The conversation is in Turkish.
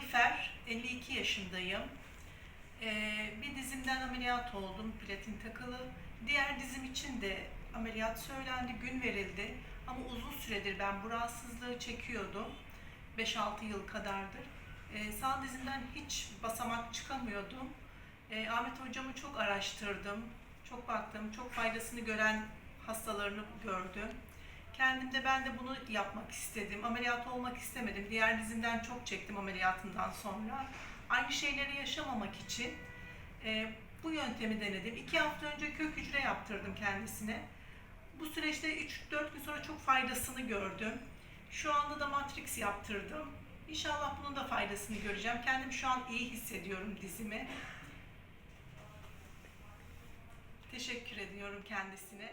Zafer, 52 yaşındayım. Ee, bir dizimden ameliyat oldum, platin takılı. Diğer dizim için de ameliyat söylendi, gün verildi. Ama uzun süredir ben bu rahatsızlığı çekiyordum. 5-6 yıl kadardır. Ee, sağ dizimden hiç basamak çıkamıyordum. Ee, Ahmet hocamı çok araştırdım, çok baktım, çok faydasını gören hastalarını gördüm. Kendimde ben de bunu yapmak istedim. Ameliyat olmak istemedim. Diğer dizimden çok çektim ameliyatından sonra. Aynı şeyleri yaşamamak için e, bu yöntemi denedim. İki hafta önce kök hücre yaptırdım kendisine. Bu süreçte 3-4 gün sonra çok faydasını gördüm. Şu anda da Matrix yaptırdım. İnşallah bunun da faydasını göreceğim. Kendimi şu an iyi hissediyorum dizime. Teşekkür ediyorum kendisine.